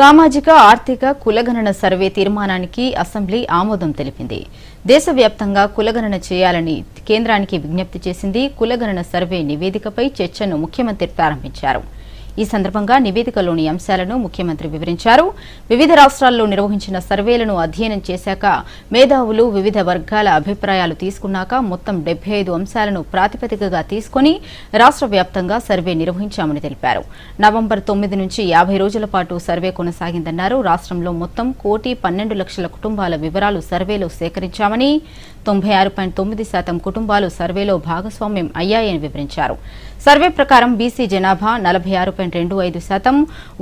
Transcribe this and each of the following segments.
సామాజిక ఆర్థిక కులగణన సర్వే తీర్మానానికి అసెంబ్లీ ఆమోదం తెలిపింది. దేశవ్యాప్తంగా కులగణన చేయాలని కేంద్రానికి విజ్ఞప్తి చేసింది కులగణన సర్వే నివేదికపై చర్చను ముఖ్యమంత్రి ప్రారంభించారు. ఈ సందర్భంగా నివేదికలోని అంశాలను ముఖ్యమంత్రి వివరించారు. వివిధ రాష్ట్రాల్లో నిర్వహించిన సర్వేలను అధ్యయనం చేశాక మేధావులు వివిధ వర్గాల అభిప్రాయాలు తీసుకున్నాక మొత్తం డెబ్బై ఐదు అంశాలను ప్రాతిపదికగా తీసుకుని రాష్ట్ర వ్యాప్తంగా సర్వే నిర్వహించామని తెలిపారు. నవంబర్ తొమ్మిది నుంచి యాభై రోజుల పాటు సర్వే కొనసాగిందన్నారు. రాష్ట్రంలో మొత్తం కోటి పన్నెండు లక్షల కుటుంబాల వివరాలు సర్వేలో సేకరించామని తొంభై ఆరు పాయింట్ తొమ్మిది శాతం కుటుంబాలు సర్వేలో భాగస్వామ్యం అయ్యాయని వివరించారు. సర్వే ప్రకారం బీసీ జనాభా నలభై ఆరు పాయింట్ రెండు ఐదు శాతం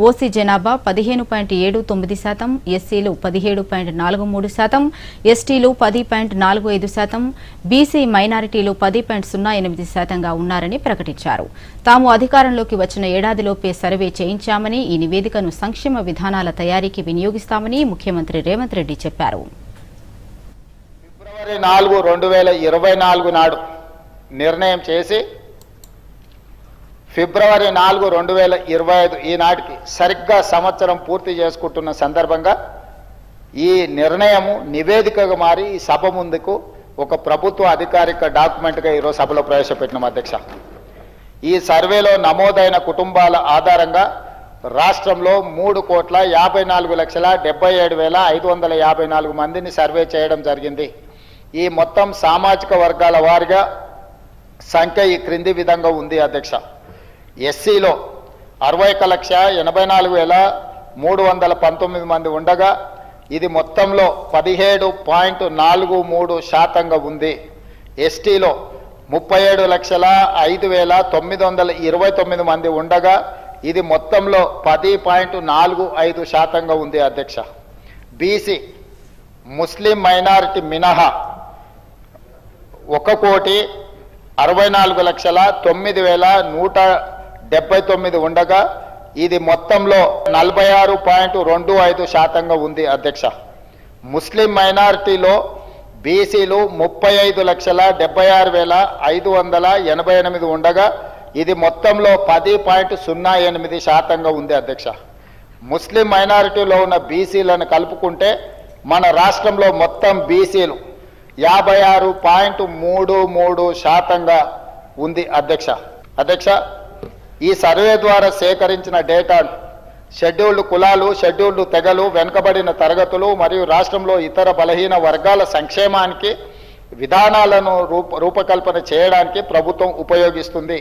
ఓసీ జనాభా పదిహేను పాయింట్ ఏడు తొమ్మిది శాతం ఎస్సీలు పదిహేడు పాయింట్ నాలుగు మూడు శాతం ఎస్టీలు పది పాయింట్ నాలుగు ఐదు శాతం బీసీ మైనారిటీలు పది పాయింట్ సున్నా ఎనిమిది శాతంగా ఉన్నారని ప్రకటించారు. తాము అధికారంలోకి వచ్చిన ఏడాదిలోపే సర్వే చేయించామని ఈ నివేదికను సంక్షేమ విధానాల తయారీకి వినియోగిస్తామని ముఖ్యమంత్రి రేవంత్ రెడ్డి చెప్పారు. ఫిబ్రవరి నాలుగు రెండు వేల ఇరవై నాలుగు నాడు నిర్ణయం చేసి ఫిబ్రవరి నాలుగు రెండు వేల ఇరవై ఐదు ఈనాటికి సరిగ్గా సంవత్సరం పూర్తి చేసుకుంటున్న సందర్భంగా ఈ నిర్ణయము నివేదికగా మారి ఈ సభ ముందుకు ఒక ప్రభుత్వ అధికారిక డాక్యుమెంట్గా ఈరోజు సభలో ప్రవేశపెట్టినాం అధ్యక్ష. ఈ సర్వేలో నమోదైన కుటుంబాల ఆధారంగా రాష్ట్రంలో మూడు కోట్ల యాభై నాలుగు లక్షల డెబ్బై ఏడు వేల ఐదు వందల యాభై నాలుగు మందిని సర్వే చేయడం జరిగింది. ఈ మొత్తం సామాజిక వర్గాల వారిగా సంఖ్య ఈ క్రింది విధంగా ఉంది అధ్యక్ష. ఎస్సీలో అరవై ఒక లక్ష ఎనభై నాలుగు వేల మూడు వందల పంతొమ్మిది మంది ఉండగా ఇది మొత్తంలో పదిహేడు పాయింట్ నాలుగు మూడు శాతంగా ఉంది. ఎస్టీలో ముప్పై ఏడు లక్షల ఐదు వేల తొమ్మిది వందల ఇరవై తొమ్మిది మంది ఉండగా ఇది మొత్తంలో పది పాయింట్ నాలుగు ఐదు శాతంగా ఉంది అధ్యక్ష. బీసీ ముస్లిం మైనారిటీ మినహా ఒక కోటి అరవై నాలుగు లక్షల తొమ్మిది వేల నూట డెబ్బై తొమ్మిది ఉండగా ఇది మొత్తంలో నలభై ఆరు పాయింట్ రెండు ఐదు శాతంగా ఉంది అధ్యక్ష. ముస్లిం మైనారిటీలో బీసీలు ముప్పై ఐదు లక్షల డెబ్బై ఆరు వేల ఐదు వందల ఎనభై ఎనిమిది ఉండగా ఇది మొత్తంలో పది పాయింట్ సున్నా ఎనిమిది శాతంగా ఉంది అధ్యక్ష. ముస్లిం మైనారిటీలో ఉన్న బీసీలను కలుపుకుంటే మన రాష్ట్రంలో మొత్తం బీసీలు యాభై ఆరు పాయింట్ మూడు మూడు శాతంగా ఉంది అధ్యక్ష. అధ్యక్ష ఈ సర్వే ద్వారా సేకరించిన డేటా షెడ్యూల్డ్ కులాలు షెడ్యూల్డ్ తెగలు వెనుకబడిన తరగతులు మరియు రాష్ట్రంలో ఇతర బలహీన వర్గాల సంక్షేమానికి విధానాలను రూప రూపకల్పన చేయడానికి ప్రభుత్వం ఉపయోగిస్తుంది.